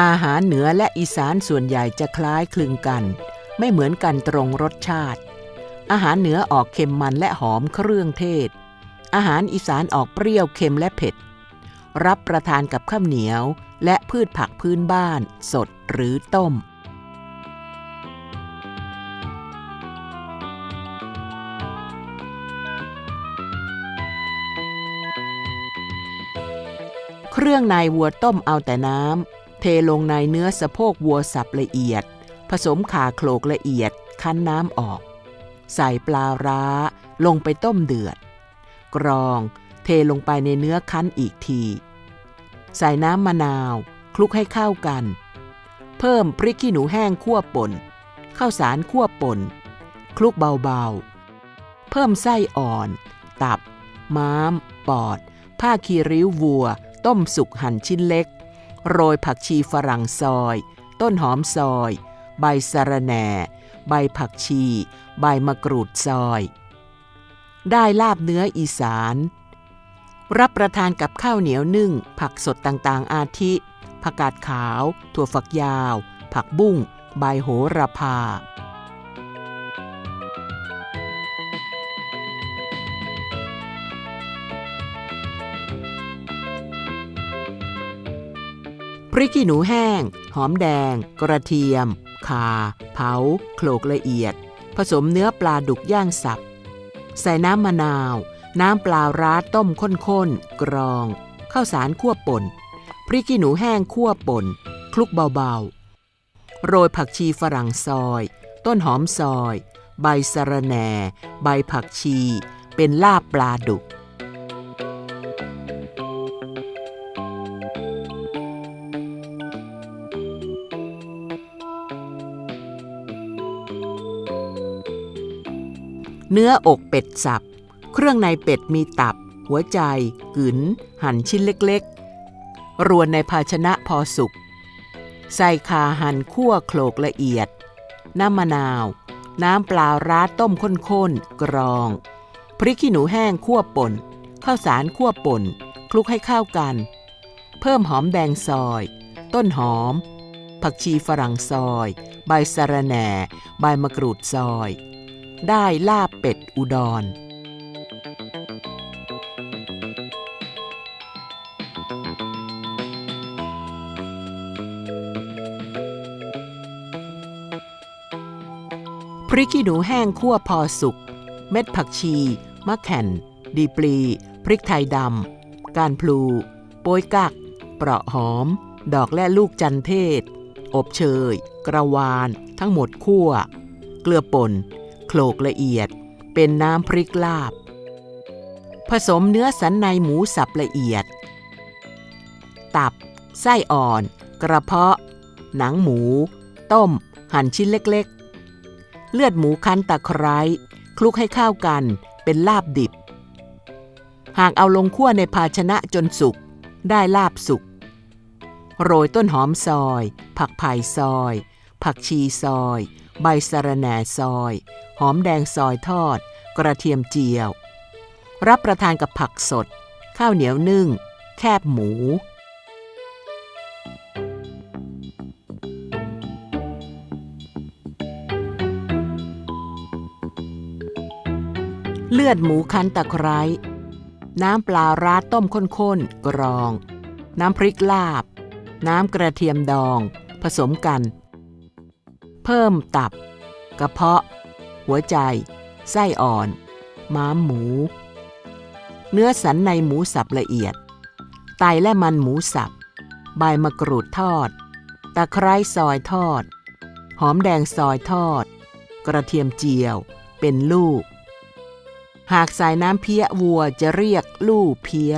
อาหารเหนือและอีสานส่วนใหญ่จะคล้ายคลึงกัน ไม่เหมือนกันตรงรสชาติ อาหารเหนือออกเค็มมันและหอมเครื่องเทศ อาหารอีสานออกเปรี้ยวเค็มและเผ็ด รับประทานกับข้าวเหนียวและพืชผักพื้นบ้าน สดหรือต้มเครื่องในวัวต้มเอาแต่น้ำ เทลงในเนื้อสะโพกวัวสับละเอียด ผสมข่าโขลกละเอียด คั้นน้ำออก ใส่ปลาร้า ลงไปต้มเดือด กรอง เทลงไปในเนื้อคั้นอีกที ใส่น้ำมะนาว คลุกให้เข้ากัน เพิ่มพริกขี้หนูแห้งคั่วป่นข้าวสารคั่วป่น คลุกเบาๆ เพิ่มไส้อ่อน ตับ ม้าม ปอด ผ้าคีริ้ววัว ต้มสุกหั่นชิ้นเล็ก โรยผักชีฝรั่งซอย ต้นหอมซอย ใบสะระแหน่ ใบผักชี ใบมะกรูดซอย ได้ลาบเนื้ออีสาน รับประทานกับข้าวเหนียวนึ่ง ผักสดต่างๆ อาทิ ผักกาดขาว ถั่วฝักยาว ผักบุ้ง ใบโหระพา พริกขี้หนูแห้ง หอมแดง กระเทียมข่าเผา โขลกละเอียด ผสมเนื้อปลาดุกย่างสับ ใส่น้ำมะนาว น้ำปลาร้าต้มข้นๆ กรอง ข้าวสารคั่วป่น พริกขี้หนูแห้งคั่วป่น คลุกเบาๆ โรยผักชีฝรั่งซอย ต้นหอมซอย ใบสะระแหน่ ใบผักชี เป็นลาบปลาดุก เนื้ออกเป็ดสับ เครื่องในเป็ดมีตับ หัวใจ กึ๋น หั่นชิ้นเล็กๆ รวนในภาชนะพอสุก ใส่ขาหั่นคั่วโขลกละเอียด น้ำมะนาว น้ำปลาร้าต้มข้นๆ กรอง พริกขี้หนูแห้งคั่วป่น ข้าวสารคั่วป่น คลุกให้เข้ากัน เพิ่มหอมแดงซอย ต้นหอม ผักชีฝรั่งซอย ใบสะระแหน่ ใบมะกรูดซอย ได้ลาบเป็ดอุดร พริกขี้หนูแห้งคั่วพอสุก เม็ดผักชี มะแข่น ดีปลี พริกไทยดำ การพลู โป้ยกัก เปราะหอม ดอกและลูกจันเทศ อบเชย กระวาน ทั้งหมดคั่ว เกลือป่น โขลกละเอียด เป็นน้ำพริกลาบ ผสมเนื้อสันในหมูสับละเอียด ตับ ไส้อ่อน กระเพาะ หนังหมู ต้ม หั่นชิ้นเล็กๆ เลือดหมูคั้นตะไคร้คลุกให้เข้ากันเป็นลาบดิบ หากเอาลงคั่วในภาชนะจนสุก ได้ลาบสุก โรยต้นหอมซอย ผักไผ่ซอย ผักชีซอย ใบสะระแหน่ซอย หอมแดงซอยทอด กระเทียมเจียว รับประทานกับผักสด ข้าวเหนียวนึ่ง แคบหมู เลือดหมูคั้นตะไคร้น้ำปลาร้าต้มข้นๆ กรอง น้ำพริกลาบ น้ำกระเทียมดอง ผสมกัน เพิ่มตับ กระเพาะ หัวใจ ไส้อ่อน ม้ามหมู เนื้อสันในหมูสับละเอียด ไตและมันหมูสับ ใบมะกรูดทอด ตะไคร้ซอยทอด หอมแดงซอยทอด กระเทียมเจียว เป็นลูก หากใสายน้ำเพี้ยวัวจะเรียกลู่เพี้ย